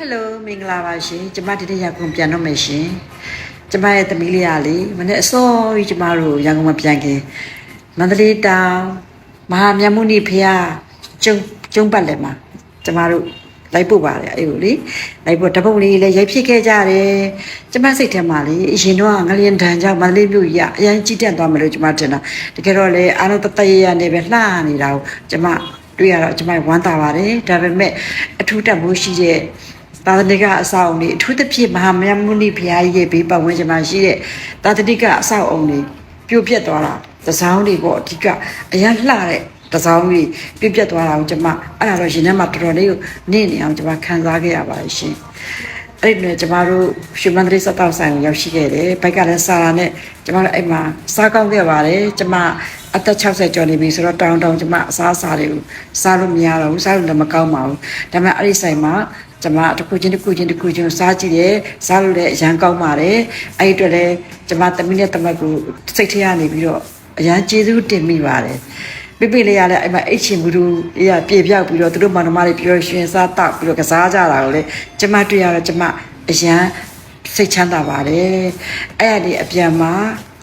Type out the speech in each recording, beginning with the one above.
ဟယ်လိုမင်္ဂလာပါရှင်ကျမဒီနေ့ရန်ကုန်ပြန်တော့မယ်ရှင်ကျမရဲ့သမီးလေးကလေမနေ့အစောကြီးကျမတို့ရန်ကုန်မှာပြန်ခင်မန္တလေးတောင်မဟာမြတ်မုနိဖရာကျုံကျုံပတ်လည်းမှာကျမတို့လိုက်ပို့ပါတယ်အဲ့လိုလေလိုက်ပို့တပုတ်လေးလည်းရိုက်ဖြစ်ခဲ့ကြတယ်ကျမစိတ်ထဲမှာလေအရင်တော့ငလျင်တန်ကြောင့်မန္တလေးမြို့ကြီးကအရင်ကြီးတက်သွားမလို့ကျမထင်တာတကယ်တော့လေအားလုံးတတရရနေပဲလှနေတာကိုကျမတွေ့ရတော့ကျမဝမ်းသာပါတယ်ဒါပေမဲ့အထူးတတ်မှုရှိတဲ့ သာသနိကအဆောက်အုံတွေအထူးသဖြင့်မဟာမယမုနိဘုရားကြီးရဲ့ဘေးပတ်ဝန်းကျင်မှာရှိတဲ့သာသနိကအဆောက်အုံတွေပြိုပြက်သွားတာတစောင်းတွေပေါ့အဓိကအရန်လှတဲ့တစောင်းတွေပြိုပြက်သွားတာကိုကျွန်မအဲ့ဒါတော့ရင်ထဲမှာတော်တော်လေးကိုနေနေအောင်ကျွန်မခံစားခဲ့ရပါတယ်ရှင်အဲ့ဒီနဲ့ကျမတို့ရွှေမန္တလေးစတောက်ဆိုင်ကိုရောက်ရှိခဲ့တယ်ဘိုက်ကလည်းစာလာနဲ့ကျမတို့အဲ့မှာစားကောင်းခဲ့ပါတယ်ကျမအသက်60ကျော်နေပြီဆိုတော့တောင်းတောင်းကျမအစားအစာတွေကိုစားလို့မရတော့ဘူးစားလို့လည်းမကောင်းပါဘူးဒါပေမဲ့အဲ့ဒီဆိုင်မှာ ကျမတစ်ခုချင်းတစ်ခုချင်းတစ်ခုချင်းစားကြည့်တယ်စားလို့လည်းအရန်ကောင်းပါတယ်အဲ့ဒီအတွက်လည်းကျမသမီးနဲ့တမက်ကိုစိတ်ထဲကနေပြီးတော့အရန်ကျေးဇူးတင်မိပါတယ်ပြပြလေးရလဲအဲ့မှာအိတ်ချင်ဘူးတို့ရပြေပြောက်ပြီးတော့သူတို့မောင်နှမတွေပြောရွှင်စားတောက်ပြီးတော့ကစားကြတာကိုလေကျမတွေ့ရတော့ကျမအရန်စိတ်ချမ်းသာပါတယ်အဲ့ဒါဒီအပြန်မှာ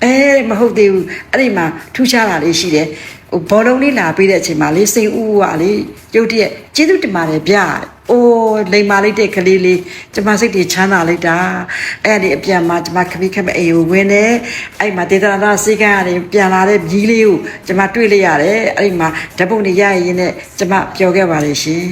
အဲမဟုတ်သေးဘူးအဲ့ဒီမှာထူးခြားတာလေးရှိတယ်ဟိုဘောလုံးလေးလာပေးတဲ့အချိန်မှာလေးစိတ်ဥဥကလေရုတ်တရက်ကျေးဇူးတင်ပါတယ်ဗျာ အိုးလိမ်မာလိုက်တဲ့ကလေးလေးကျမစိတ်တွေချမ်းသာလိုက်တာအဲ့ဒီအပြန်မှာကျမခမိခမအေကိုဝင်တယ်အဲ့မှာဒေသနာစေကန်းကနေပြန်လာတဲ့ကြီးလေးကိုကျမတွေ့လိုက်ရတယ်အဲ့ဒီမှာဓာတ်ပုံတွေရရင်နဲ့ကျမပျော်ခဲ့ပါလေရှင်